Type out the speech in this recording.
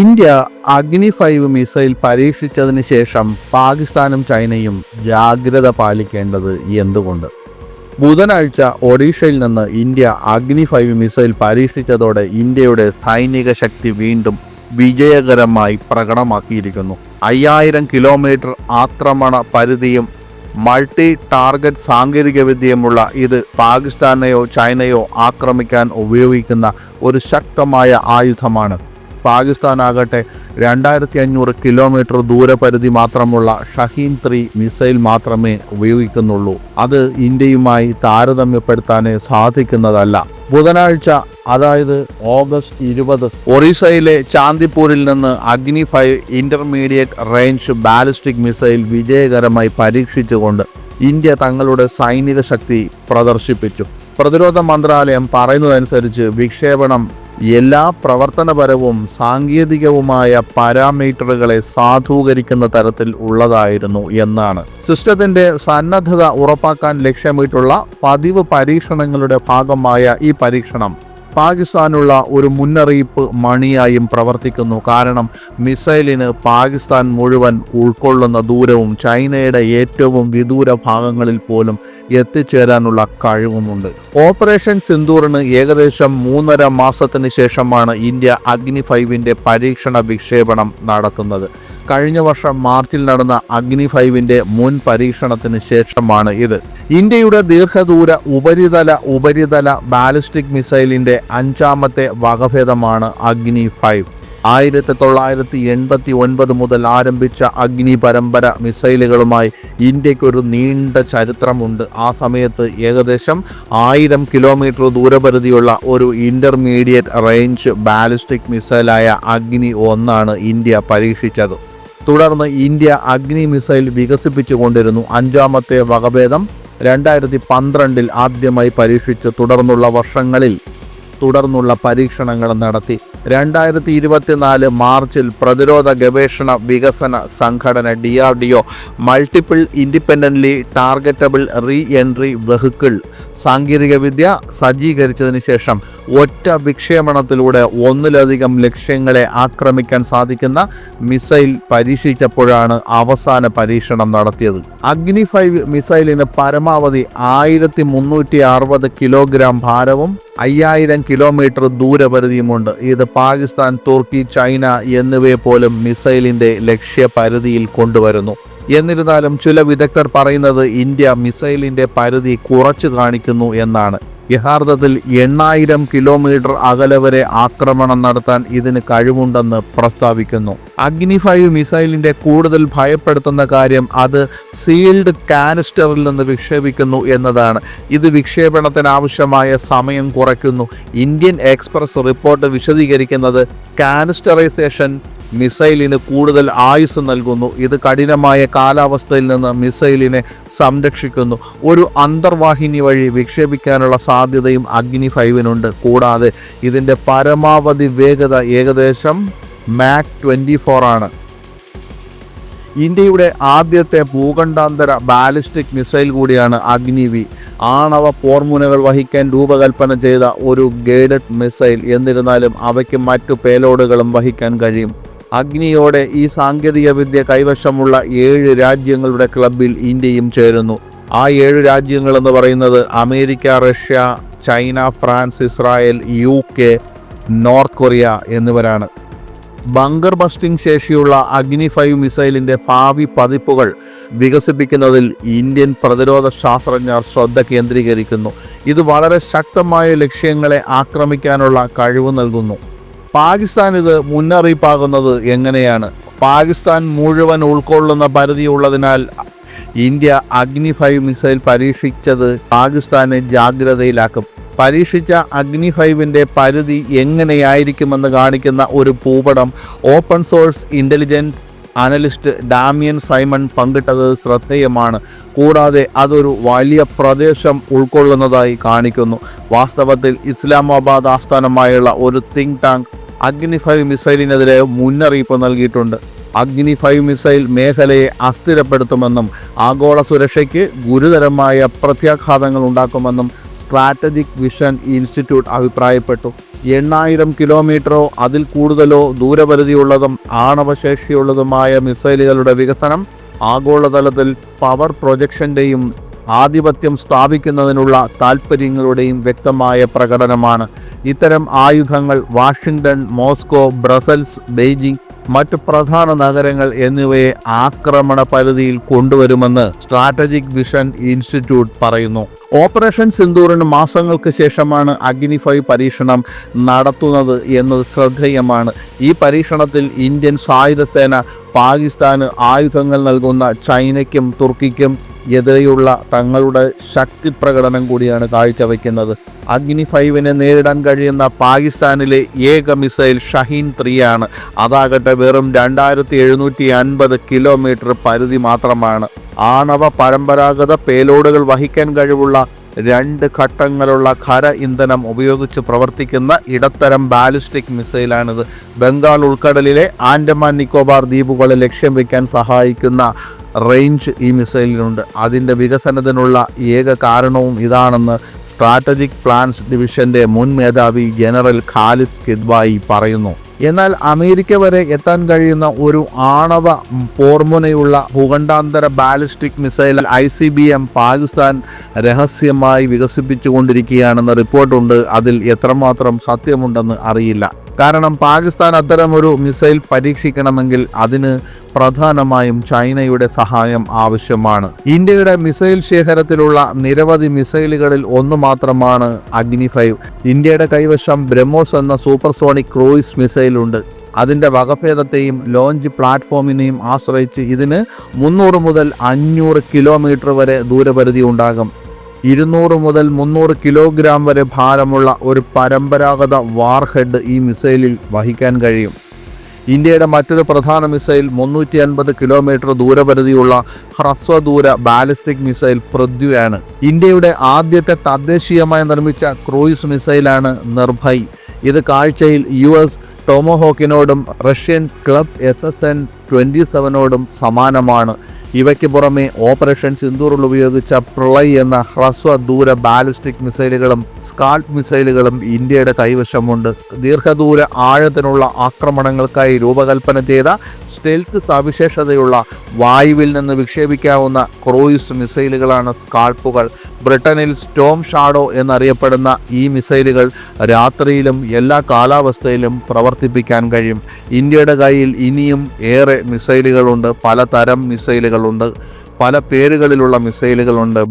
India Agni five missile പരീക്ഷിച്ചതിന് ശേഷം പാകിസ്ഥാനും ചൈനയും ജാഗ്രത പാലിക്കേണ്ടത് എന്തുകൊണ്ട്? ബുധനാഴ്ച ഒഡീഷയിൽ നിന്ന് ഇന്ത്യ അഗ്നി ഫൈവ് മിസൈൽ പരീക്ഷിച്ചതോടെ ഇന്ത്യയുടെ സൈനിക ശക്തി വീണ്ടും വിജയകരമായി പ്രകടമാക്കിയിരിക്കുന്നു. അയ്യായിരം കിലോമീറ്റർ ആക്രമണ പരിധിയും മൾട്ടി ടാർഗറ്റ് സാങ്കേതികവിദ്യയുമുള്ള ഇത് പാകിസ്ഥാനെയോ ചൈനയോ ആക്രമിക്കാൻ ഉപയോഗിക്കുന്ന ഒരു ശക്തമായ ആയുധമാണ് പാകിസ്ഥാനാകട്ടെ രണ്ടായിരത്തി അഞ്ഞൂറ് കിലോമീറ്റർ ദൂരപരിധി മാത്രമുള്ള ഷഹീൻ ത്രീ മിസൈൽ മാത്രമേ ഉപയോഗിക്കുന്നുള്ളൂ. അത് ഇന്ത്യയുമായി താരതമ്യപ്പെടുത്താനേ സാധിക്കുന്നതല്ല. ബുധനാഴ്ച അതായത് ഓഗസ്റ്റ് ഇരുപത് ഒറീസയിലെ ചാന്ദിപ്പൂരിൽ നിന്ന് Agni five intermediate range ballistic missile വിജയകരമായി പരീക്ഷിച്ചുകൊണ്ട് ഇന്ത്യ തങ്ങളുടെ സൈനിക ശക്തി പ്രദർശിപ്പിച്ചു. പ്രതിരോധ മന്ത്രാലയം പറയുന്നതനുസരിച്ച് വിക്ഷേപണം എല്ലാ പ്രവർത്തനപരവും സാങ്കേതികവുമായ പാരാമീറ്ററുകളെ സാധൂകരിക്കുന്ന തരത്തിൽ ഉള്ളതായിരുന്നു എന്നാണ്. സിസ്റ്റത്തിന്റെ സന്നദ്ധത ഉറപ്പാക്കാൻ ലക്ഷ്യമിട്ടുള്ള പതിവ് പരീക്ഷണങ്ങളുടെ ഭാഗമായ ഈ പരീക്ഷണം പാകിസ്ഥാനുള്ള ഒരു മുന്നറിയിപ്പ് മണിയായും പ്രവർത്തിക്കുന്നു. കാരണം മിസൈലിന് പാകിസ്ഥാൻ മുഴുവൻ ഉൾക്കൊള്ളുന്ന ദൂരവും ചൈനയുടെ ഏറ്റവും വിദൂര ഭാഗങ്ങളിൽ പോലും എത്തിച്ചേരാനുള്ള കഴിവുമുണ്ട്. ഓപ്പറേഷൻ സിന്ദൂറിന് ഏകദേശം മൂന്നര മാസത്തിന് ശേഷമാണ് ഇന്ത്യ അഗ്നി ഫൈവിന്റെ പരീക്ഷണ വിക്ഷേപണം നടത്തുന്നത്. കഴിഞ്ഞ വർഷം മാർച്ചിൽ നടന്ന അഗ്നി ഫൈവിന്റെ മുൻ പരീക്ഷണത്തിന് ശേഷമാണ് ഇത്. ഇന്ത്യയുടെ ദീർഘദൂര ഉപരിതല ഉപരിതല ബാലിസ്റ്റിക് മിസൈലിന്റെ അഞ്ചാമത്തെ വകഭേദമാണ് അഗ്നി ഫൈവ്. ആയിരത്തി തൊള്ളായിരത്തി എൺപത്തി ഒൻപത് മുതൽ ആരംഭിച്ച അഗ്നി പരമ്പര മിസൈലുകളുമായി ഇന്ത്യക്കൊരു നീണ്ട ചരിത്രമുണ്ട്. ആ സമയത്ത് ഏകദേശം ആയിരം കിലോമീറ്റർ ദൂരപരിധിയുള്ള ഒരു ഇന്റർമീഡിയറ്റ് റേഞ്ച് ബാലിസ്റ്റിക് മിസൈലായ അഗ്നി ഒന്നാണ് ഇന്ത്യ പരീക്ഷിച്ചത്. തുടർന്ന് ഇന്ത്യ അഗ്നി മിസൈൽ വികസിപ്പിച്ചുകൊണ്ടിരുന്നു. അഞ്ചാമത്തെ വകഭേദം രണ്ടായിരത്തി പന്ത്രണ്ടിൽ ആദ്യമായി പരീക്ഷിച്ച് തുടർന്നുള്ള വർഷങ്ങളിൽ തുടർന്നുള്ള പരീക്ഷണങ്ങൾ നടത്തി. രണ്ടായിരത്തി ഇരുപത്തിനാല് മാർച്ചിൽ പ്രതിരോധ ഗവേഷണ വികസന സംഘടന D R D O multiple independently targetable re entry vehicle സാങ്കേതികവിദ്യ സജ്ജീകരിച്ചതിന് ശേഷം ഒറ്റ വിക്ഷേപണത്തിലൂടെ ഒന്നിലധികം ലക്ഷ്യങ്ങളെ ആക്രമിക്കാൻ സാധിക്കുന്ന മിസൈൽ പരീക്ഷിച്ചപ്പോഴാണ് അവസാന പരീക്ഷണം നടത്തിയത്. അഗ്നി ഫൈവ് മിസൈലിന് പരമാവധി ആയിരത്തി മുന്നൂറ്റി അറുപത് കിലോഗ്രാം ഭാരവും അയ്യായിരം കിലോമീറ്റർ ദൂരപരിധിയുമുണ്ട്. ഇത് പാകിസ്ഥാൻ തുർക്കി ചൈന എന്നിവയെ പോലും മിസൈലിന്റെ ലക്ഷ്യപരിധിയിൽ കൊണ്ടുവരുന്നു. എന്നിരുന്നാലും ചില വിദഗ്ധർ പറയുന്നത് ഇന്ത്യ മിസൈലിന്റെ പരിധി കുറച്ചു കാണിക്കുന്നു എന്നാണ്. യഥാർത്ഥത്തിൽ എണ്ണായിരം കിലോമീറ്റർ അകലെ വരെ ആക്രമണം നടത്താൻ ഇതിന് കഴിവുണ്ടെന്ന് പ്രസ്താവിക്കുന്നു. അഗ്നി ഫൈവ് മിസൈലിന്റെ കൂടുതൽ ഭയപ്പെടുത്തുന്ന കാര്യം അത് സീൽഡ് കാനിസ്റ്ററിൽ നിന്ന് വിക്ഷേപിക്കുന്നു എന്നതാണ്. ഇത് വിക്ഷേപണത്തിന് ആവശ്യമായ സമയം കുറയ്ക്കുന്നു. ഇന്ത്യൻ എക്സ്പ്രസ് റിപ്പോർട്ട് വിശദീകരിക്കുന്നത് കാനിസ്റ്ററൈസേഷൻ മിസൈലിന് കൂടുതൽ ആയുസ് നൽകുന്നു. ഇത് കഠിനമായ കാലാവസ്ഥയിൽ നിന്ന് മിസൈലിനെ സംരക്ഷിക്കുന്നു. ഒരു അന്തർവാഹിനി വഴി വിക്ഷേപിക്കാനുള്ള സാധ്യതയും അഗ്നി ഫൈവിനുണ്ട്. കൂടാതെ ഇതിന്റെ പരമാവധി വേഗത ഏകദേശം മാക് ട്വന്റി ഫോർ ആണ്. ഇന്ത്യയുടെ ആദ്യത്തെ ഭൂഖണ്ഡാന്തര ബാലിസ്റ്റിക് മിസൈൽ കൂടിയാണ് അഗ്നിവി ആണവ പോർമുനകൾ വഹിക്കാൻ രൂപകൽപ്പന ചെയ്ത ഒരു ഗൈഡഡ് മിസൈൽ. എന്നിരുന്നാലും അവയ്ക്ക് മറ്റു പേലോഡുകളും വഹിക്കാൻ കഴിയും. അഗ്നിയോടെ ഈ സാങ്കേതിക വിദ്യ കൈവശമുള്ള ഏഴ് രാജ്യങ്ങളുടെ ക്ലബിൽ ഇന്ത്യയും ചേരുന്നു. ആ ഏഴ് രാജ്യങ്ങൾ എന്ന് പറയുന്നത് America Russia China France Israel U K North Korea എന്നിവരാണ്. ബങ്കർ ബസ്റ്റിംഗ് ശേഷിയുള്ള അഗ്നി ഫൈവ് മിസൈലിന്റെ ഭാവി പതിപ്പുകൾ വികസിപ്പിക്കുന്നതിൽ ഇന്ത്യൻ പ്രതിരോധ ശാസ്ത്രജ്ഞർ ശ്രദ്ധ കേന്ദ്രീകരിക്കുന്നു. ഇത് വളരെ ശക്തമായ ലക്ഷ്യങ്ങളെ ആക്രമിക്കാനുള്ള കഴിവ് നൽകുന്നു. പാകിസ്ഥാൻ ഇത് മുന്നറിയിപ്പാകുന്നത് എങ്ങനെയാണ്? പാകിസ്ഥാൻ മുഴുവൻ ഉൾക്കൊള്ളുന്ന പരിധിയുള്ളതിനാൽ ഇന്ത്യ അഗ്നി ഫൈവ് മിസൈൽ പരീക്ഷിച്ചത് പാകിസ്ഥാനെ ജാഗ്രതയിലാക്കും. പരീക്ഷിച്ച അഗ്നി ഫൈവിന്റെ പരിധി എങ്ങനെയായിരിക്കുമെന്ന് കാണിക്കുന്ന ഒരു ഭൂപടം open source intelligence analyst Damien Simon പങ്കിട്ടത് ശ്രദ്ധേയമാണ്. കൂടാതെ അതൊരു വലിയ പ്രദേശം ഉൾക്കൊള്ളുന്നതായി കാണിക്കുന്നു. വാസ്തവത്തിൽ ഇസ്ലാമാബാദ് ആസ്ഥാനമായുള്ള ഒരു തിങ്ക് ടാങ്ക് അഗ്നി ഫൈവ് മിസൈലിനെതിരെ മുന്നറിയിപ്പ് നൽകിയിട്ടുണ്ട്. അഗ്നി ഫൈവ് മിസൈൽ മേഖലയെ അസ്ഥിരപ്പെടുത്തുമെന്നും ആഗോള സുരക്ഷയ്ക്ക് ഗുരുതരമായ പ്രത്യാഘാതങ്ങൾ ഉണ്ടാക്കുമെന്നും സ്ട്രാറ്റജിക് വിഷൻ ഇൻസ്റ്റിറ്റ്യൂട്ട് അഭിപ്രായപ്പെട്ടു. എണ്ണായിരം കിലോമീറ്ററോ അതിൽ കൂടുതലോ ദൂരപരിധിയുള്ളതും ആണവശേഷിയുള്ളതുമായ മിസൈലുകളുടെ വികസനം ആഗോളതലത്തിൽ പവർ പ്രൊജക്ഷന്റെയും ആധിപത്യം സ്ഥാപിക്കുന്നതിനുള്ള താൽപ്പര്യങ്ങളുടെയും വ്യക്തമായ പ്രകടനമാണ്. ഇത്തരം ആയുധങ്ങൾ വാഷിംഗ്ടൺ മോസ്കോ ബ്രസൽസ് ബെയ്ജിംഗ് മറ്റ് പ്രധാന നഗരങ്ങൾ എന്നിവയെ ആക്രമണ പരിധിയിൽ കൊണ്ടുവരുമെന്ന് സ്ട്രാറ്റജിക് വിഷൻ ഇൻസ്റ്റിറ്റ്യൂട്ട് പറയുന്നു. ഓപ്പറേഷൻ സിന്ദൂറിന് മാസങ്ങൾക്ക് ശേഷമാണ് അഗ്നിഫൈ പരീക്ഷണം നടത്തുന്നത് എന്നത് ശ്രദ്ധേയമാണ്. ഈ പരീക്ഷണത്തിൽ ഇന്ത്യൻ സായുധസേന പാകിസ്ഥാന് ആയുധങ്ങൾ നൽകുന്ന ചൈനയ്ക്കും തുർക്കിക്കും എതിരെയുള്ള തങ്ങളുടെ ശക്തി പ്രകടനം കൂടിയാണ് കാഴ്ചവെക്കുന്നത്. അഗ്നി ഫൈവിനെ നേരിടാൻ കഴിയുന്ന പാകിസ്ഥാനിലെ ഏക മിസൈൽ ഷഹീൻ ത്രീ ആണ് അതാകട്ടെ വെറും രണ്ടായിരത്തി എഴുന്നൂറ്റി അൻപത് കിലോമീറ്റർ പരിധി മാത്രമാണ്. ആണവ പരമ്പരാഗത പേലോഡുകൾ വഹിക്കാൻ കഴിവുള്ള രണ്ട് ഘട്ടങ്ങളുള്ള ഖര ഇന്ധനം ഉപയോഗിച്ച് പ്രവർത്തിക്കുന്ന ഇടത്തരം ബാലിസ്റ്റിക് മിസൈലാണിത്. ബംഗാൾ ഉൾക്കടലിലെ ആൻഡമാൻ നിക്കോബാർ ദ്വീപുകളെ ലക്ഷ്യം വയ്ക്കാൻ സഹായിക്കുന്ന റേഞ്ച് ഈ മിസൈലിനുണ്ട് അതിന്റെ വികസനത്തിനുള്ള ഏക കാരണവും ഇതാണെന്ന് സ്ട്രാറ്റജിക് പ്ലാൻസ് ഡിവിഷന്റെ മുൻ മേധാവി ജനറൽ ഖാലിദ് കിദ്വായി പറയുന്നു. എന്നാൽ അമേരിക്ക വരെ എത്താൻ കഴിയുന്ന ഒരു ആണവ പോർമുനയുള്ള ഭൂഖണ്ഡാന്തര ballistic missile I C B M Pakistan രഹസ്യമായി വികസിപ്പിച്ചുകൊണ്ടിരിക്കുകയാണെന്ന റിപ്പോർട്ടുണ്ട് അതിൽ എത്രമാത്രം സത്യമുണ്ടെന്ന് അറിയില്ല. കാരണം പാകിസ്ഥാൻ അത്തരമൊരു മിസൈൽ പരീക്ഷിക്കണമെങ്കിൽ അതിന് പ്രധാനമായും ചൈനയുടെ സഹായം ആവശ്യമാണ്. ഇന്ത്യയുടെ മിസൈൽ ശേഖരത്തിലുള്ള നിരവധി മിസൈലുകളിൽ ഒന്ന് മാത്രമാണ് അഗ്നി ഫൈവ്. ഇന്ത്യയുടെ കൈവശം ബ്രഹ്മോസ് എന്ന സൂപ്പർസോണിക് ക്രൂയിസ് മിസൈലുണ്ട്. അതിന്റെ വകഭേദത്തെയും ലോഞ്ച് പ്ലാറ്റ്ഫോമിനെയും ആശ്രയിച്ച് ഇതിന് മുന്നൂറ് മുതൽ അഞ്ഞൂറ് കിലോമീറ്റർ വരെ ദൂരപരിധി ഉണ്ടാകും. ഇരുന്നൂറ് മുതൽ മുന്നൂറ് കിലോഗ്രാം വരെ ഭാരമുള്ള ഒരു പരമ്പരാഗത വാർഹെഡ് ഈ മിസൈലിൽ വഹിക്കാൻ കഴിയും. ഇന്ത്യയുടെ മറ്റൊരു പ്രധാന മിസൈൽ മുന്നൂറ്റി അൻപത് കിലോമീറ്റർ ദൂരപരിധിയുള്ള ഹ്രസ്വദൂര ബാലിസ്റ്റിക് മിസൈൽ പൃഥ്വിയാണ് ഇന്ത്യയുടെ ആദ്യത്തെ തദ്ദേശീയമായി നിർമ്മിച്ച ക്രൂയിസ് മിസൈലാണ് നിർഭയ്. ഇത് കാഴ്ചയിൽ U S ടോമോഹോക്കിനോടും Russian club S S N twenty സെവനോടും സമാനമാണ്. ഇവയ്ക്ക് പുറമെ ഓപ്പറേഷൻ സിന്ദൂറിൽ ഉപയോഗിച്ച പ്രളയ് എന്ന ഹ്രസ്വ ദൂര ബാലിസ്റ്റിക് മിസൈലുകളും സ്കാൾട്ട് മിസൈലുകളും ഇന്ത്യയുടെ കൈവശമുണ്ട്. ദീർഘദൂര ആഴത്തിനുള്ള ആക്രമണങ്ങൾക്കായി രൂപകൽപ്പന ചെയ്ത സ്റ്റെൽത്ത് സവിശേഷതയുള്ള വായുവിൽ നിന്ന് വിക്ഷേപിക്കാവുന്ന ക്രൂയിസ് മിസൈലുകളാണ് സ്കാൾപ്പുകൾ ബ്രിട്ടനിൽ സ്റ്റോം ഷാഡോ എന്നറിയപ്പെടുന്ന ഈ മിസൈലുകൾ രാത്രിയിലും എല്ലാ കാലാവസ്ഥയിലും പ്രവർത്തിപ്പിക്കാൻ കഴിയും. ഇന്ത്യയുടെ കയ്യിൽ ഇനിയും ഏറെ മിസൈലുകളുണ്ട്. പലതരം മിസൈലുകളുണ്ട്. പല പേരുകളിലുള്ള മിസൈലുകളുണ്ട്.